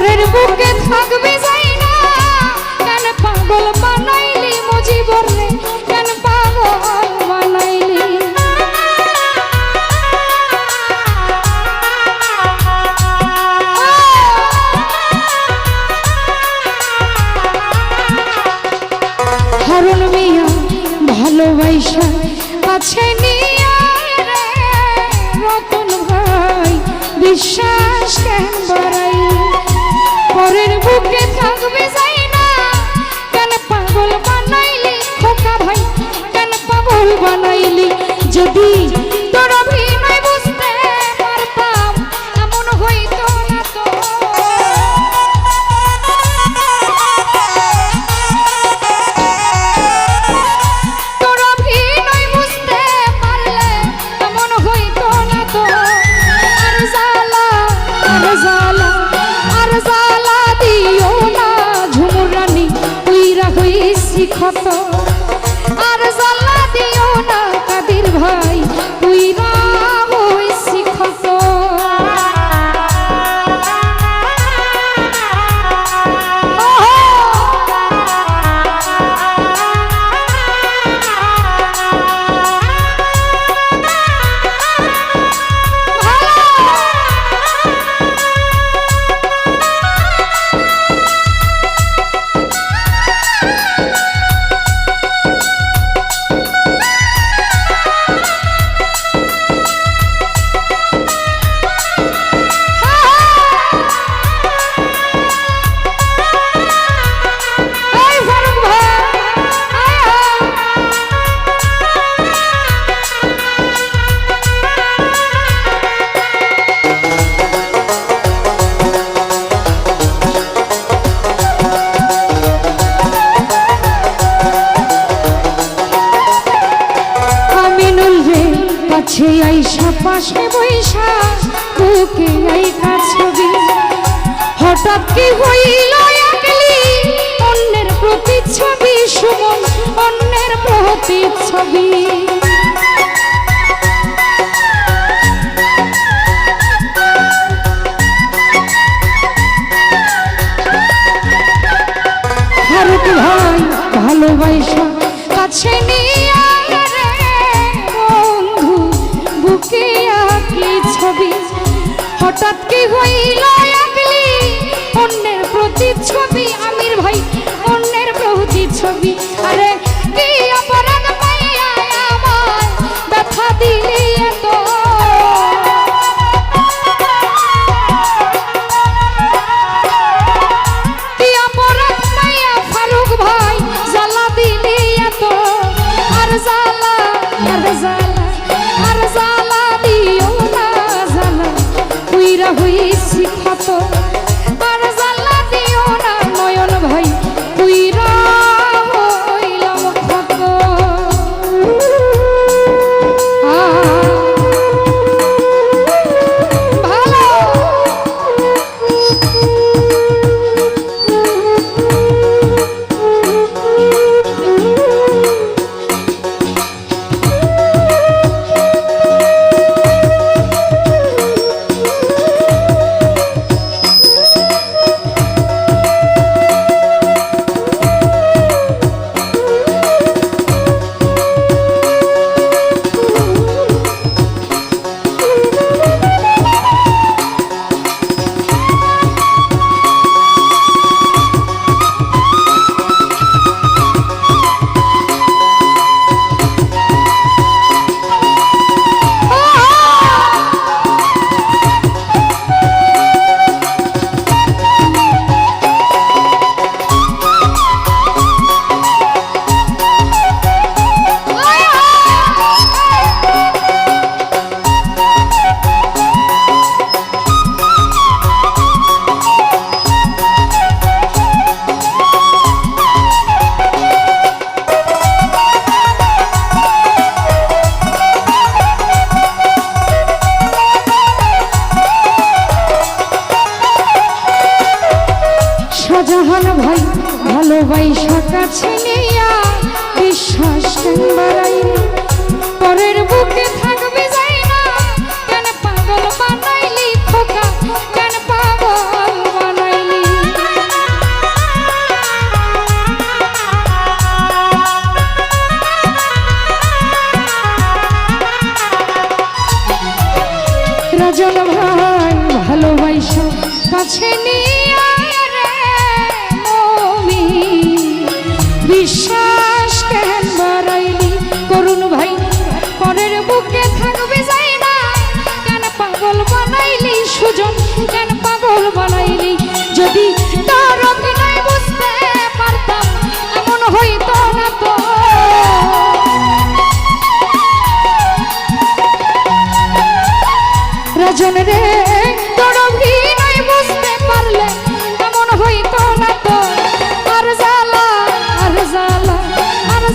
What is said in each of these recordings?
ঘরের বুকে থাকবে হঠাৎ কি হইল একলি? অন্যের প্রতি ছবি সুমন অন্যের প্রতি ছবি ভালোবাসা কাছে নিয়ে ভালোবাসা কাছে নিয়া বিশ্বাস বাড়াই পরের বুকে থাকে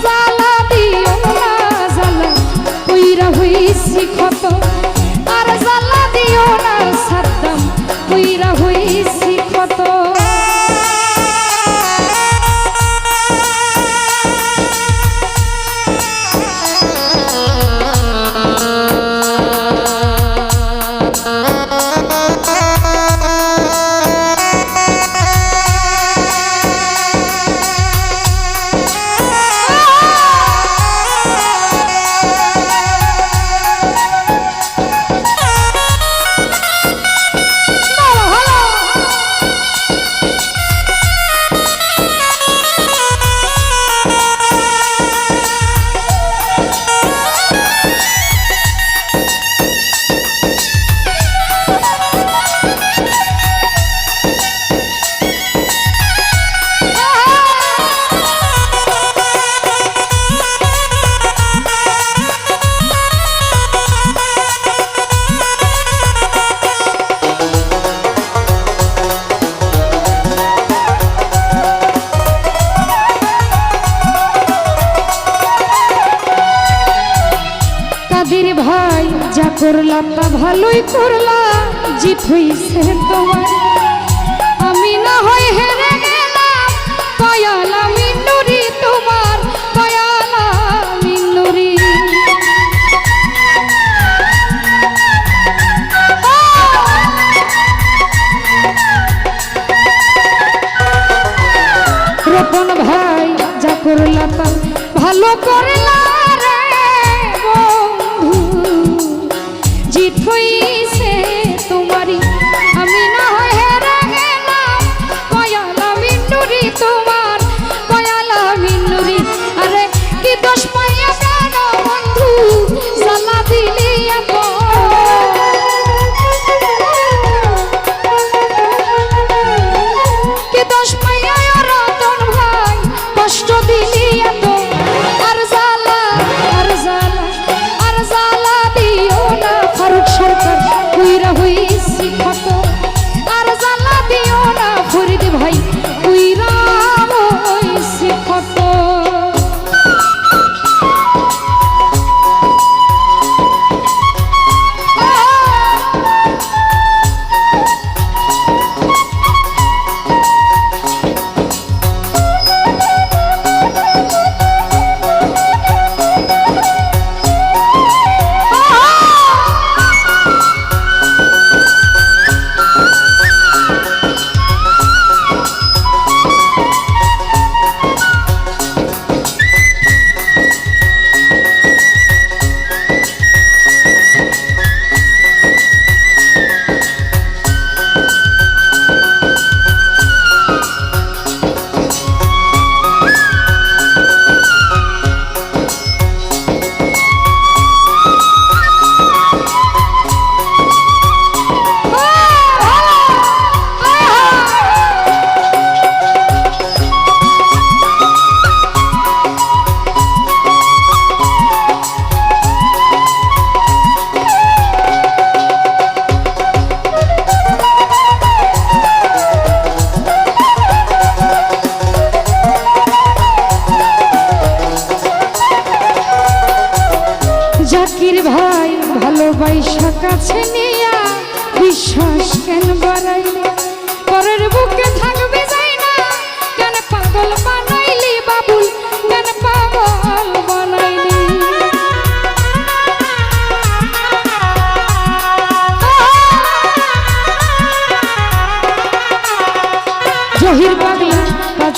আর করলাম না ভালোই করলাম। জিত হইছে তোমার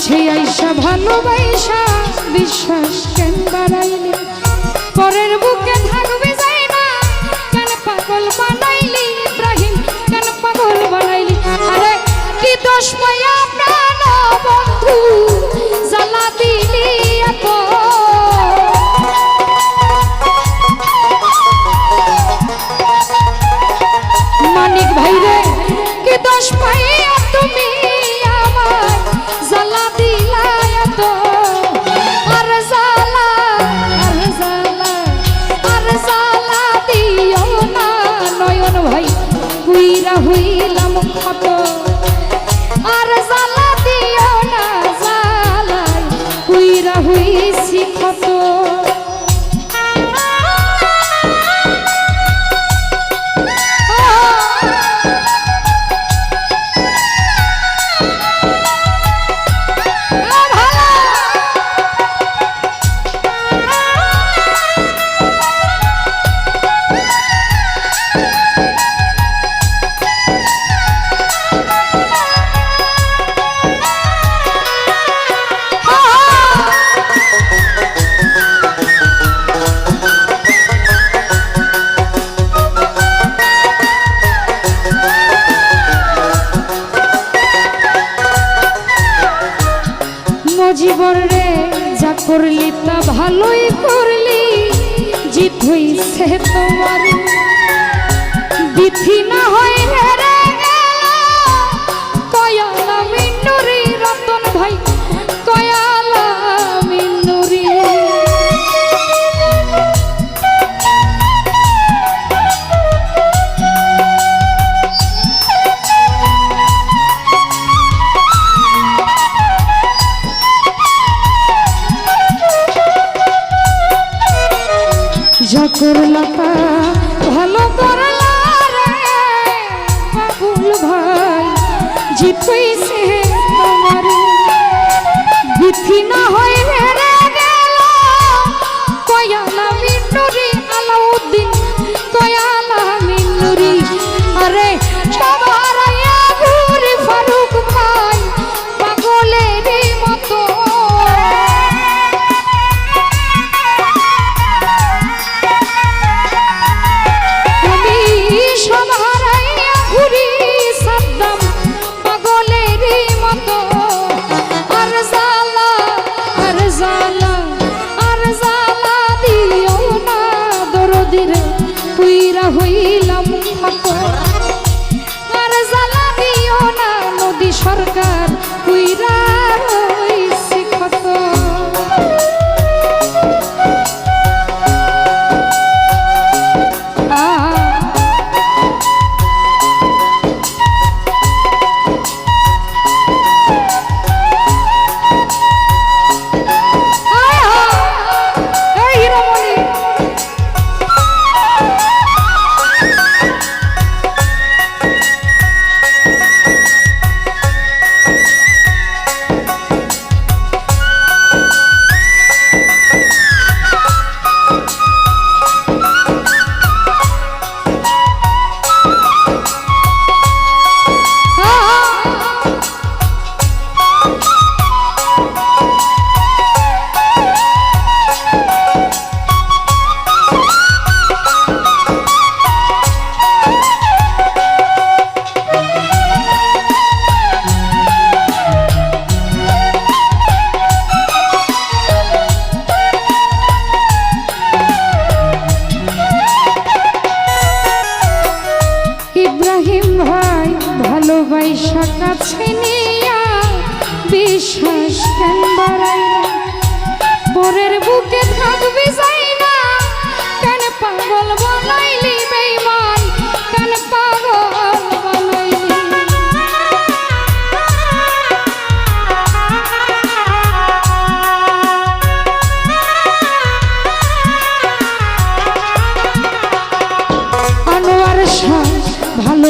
কাছে আইসা ভালোবাসা বিশ্বাস কেন বাড়াইলি? পরের বুকে থাকবে যাই না কেন পাগল বানাইলি ইব্রাহিম? কেন পাগল বানাইলি? আরে, কি দোষ মায়া প্রাণ বন্ধু, জ্বালা দিলি এত? মানিক ভাইরে জীবন রে, যা করলি তা ভালোই করলি জিতুই সে তোমার। বিধি না হয় হেরে গেল, কয়া por la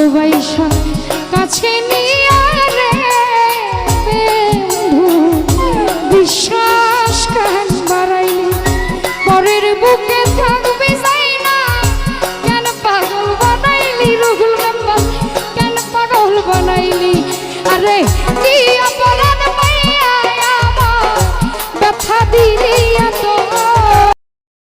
бывает.